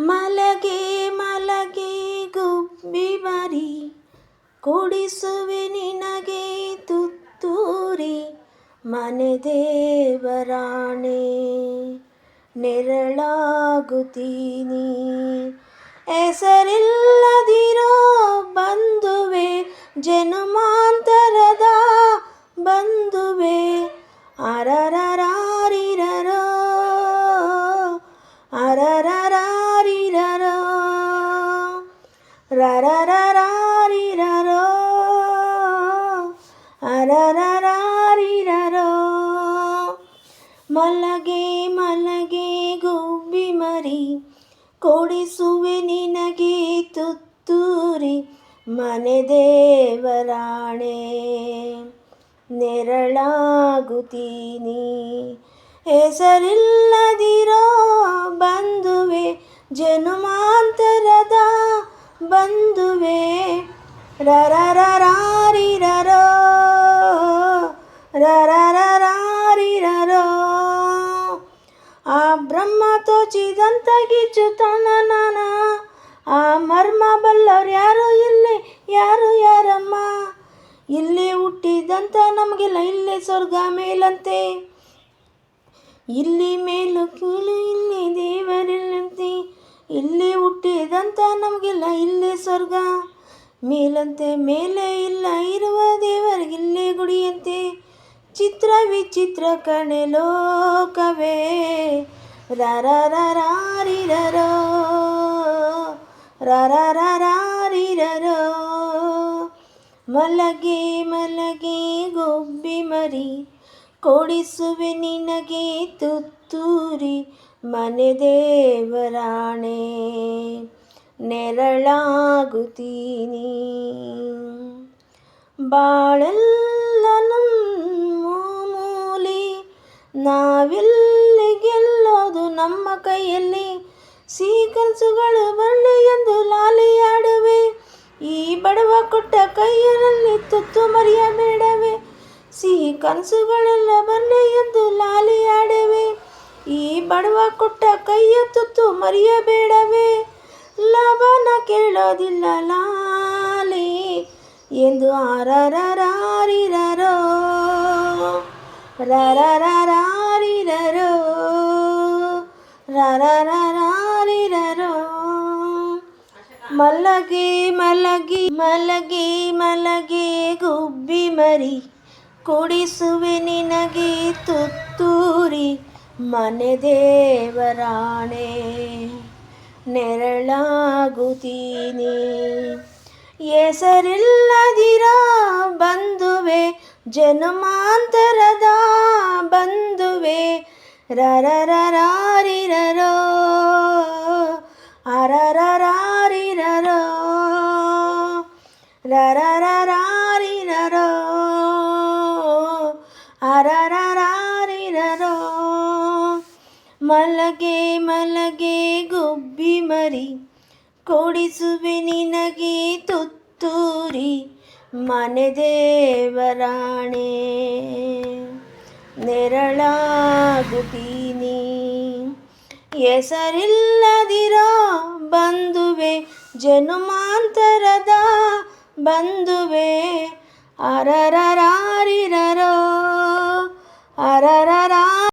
ಮಲಗೆ ಮಲಗೆ ಗುಬ್ಬಿ ಮರಿ ಕೊಡಿಸುವೆ ನಿನಗೆ ತುತ್ತೂರಿ ಮನೆ ದೇವರಾಣೆ ನೆರಳಾಗುತ್ತೀನಿ. ಹೆಸರಿಲ್ಲದಿರೋ ಬಂಧುವೆ ಜನುಮಾಂತರದ ಅರರರಾರಿರರೋ ಮಲಗೆ ಮಲಗೆ ಗುಬ್ಬಿ ಮರಿ, ಕೊಡಿಸುವೆ ನಿನಗೆ ತುತ್ತೂರಿ, ಮನೆ ದೇವರಾಣೆ, ನೆರಳಾಗುತ್ತೀನಿ. ಹೆಸರಿಲ್ಲದಿರೋ ಬಂಧುವೆ, ಜನುಮಾಂತರದ ಬಂಧುವೆ, ರರರರಾರಿರರೋ. ತೋಚಿದಂತ ನಾನ ಆ ಮರ್ಮ ಬಲ್ಲವ್ರು ಯಾರು? ಇಲ್ಲಿ ಯಾರು ಯಾರಮ್ಮ? ಇಲ್ಲಿ ಹುಟ್ಟಿದಂತ ನಮಗೆಲ್ಲ ಇಲ್ಲೇ ಸ್ವರ್ಗ ಮೇಲಂತೆ. ಇಲ್ಲಿ ಮೇಲು ಕೀಳು, ಇಲ್ಲಿ ದೇವರಿಲ್ಲಂತೆ. ಇಲ್ಲಿ ಹುಟ್ಟಿದಂತ ನಮಗೆಲ್ಲ ಇಲ್ಲೇ ಸ್ವರ್ಗ ಮೇಲಂತೆ. ಮೇಲೆ ಇಲ್ಲ ಇರುವ ದೇವರಿಗಿಲ್ಲೇ ಗುಡಿಯಂತೆ. ಚಿತ್ರ ವಿಚಿತ್ರ ಕಣೆ ಲೋಕವೇ. ರರರರಾರಿರರೋ ಮಲಗೆ ಮಲಗೆ ಗೊಬ್ಬಿ ಮರಿ, ಕೊಡಿಸುವೆ ನಿನಗೆ ತುತ್ತೂರಿ, ಮನೆ ದೇವರಾಣೆ, ನೆರಳಾಗುತ್ತೀನಿ. ಬಾಳೆಲ್ಲನು ಮೂಲಿ, ನಾವೆಲ್ಲಿ ನಮ್ಮ ಕೈಯಲ್ಲಿ ಸಿಹಿ ಕನಸುಗಳು ಬರಲಿ ಎಂದು ಲಾಲಿಯಾಡುವೆ. ಈ ಬಡವ ಕೊಟ್ಟ ಕೈಯರಲ್ಲಿ ತುತ್ತು ಮರೆಯಬೇಡವೆ. ಸಿಹಿ ಕನಸುಗಳೆಲ್ಲ ಬರಲಿ ಎಂದು ಲಾಲಿಯಾಡುವೆ. ಈ ಬಡವ ಕೊಟ್ಟ ಕೈಯ ತುತ್ತು ಮರೆಯಬೇಡವೆ. ಲಾಭನ ಕೇಳೋದಿಲ್ಲ ಲಾಲಿ ಎಂದು ಆರರರಾರಿರರೋ. ರರರರಾರಿರರೋ ಮಲಗಿ ಮಲಗಿ ಮಲಗಿ ಮಲಗಿ ಗುಬ್ಬಿ ಮರಿ. ಕೊಡಿಸುವೆ ನಿನಗೆ ತುತ್ತೂರಿ. ಮನೆ ದೇವರಾಣೆ, ನೆರಳಾಗುತ್ತೀನಿ. ಹೆಸರಿಲ್ಲದಿರ ಬಂದುವೆ ಜನಮಾಂತರದ ಬಂಧುವೆ. ಮಲಗೆ ಮಲಗೆ ಗುಬ್ಬಿ ಮರಿ ಕೊಡಿಸುವೆ ನಿನಗೆ ತುತ್ತೂರಿ ಮನೆ ದೇವರಾಣೆ. ನೆರಳಾಗುತ್ತೀನಿ. ಹೆಸರಿಲ್ಲದಿರೋ ಬಂಧುವೆ ಜನುಮಾಂತರದ ಬಂಧುವೆ ಅರರರಾರಿರರೋ ಅರರರಾ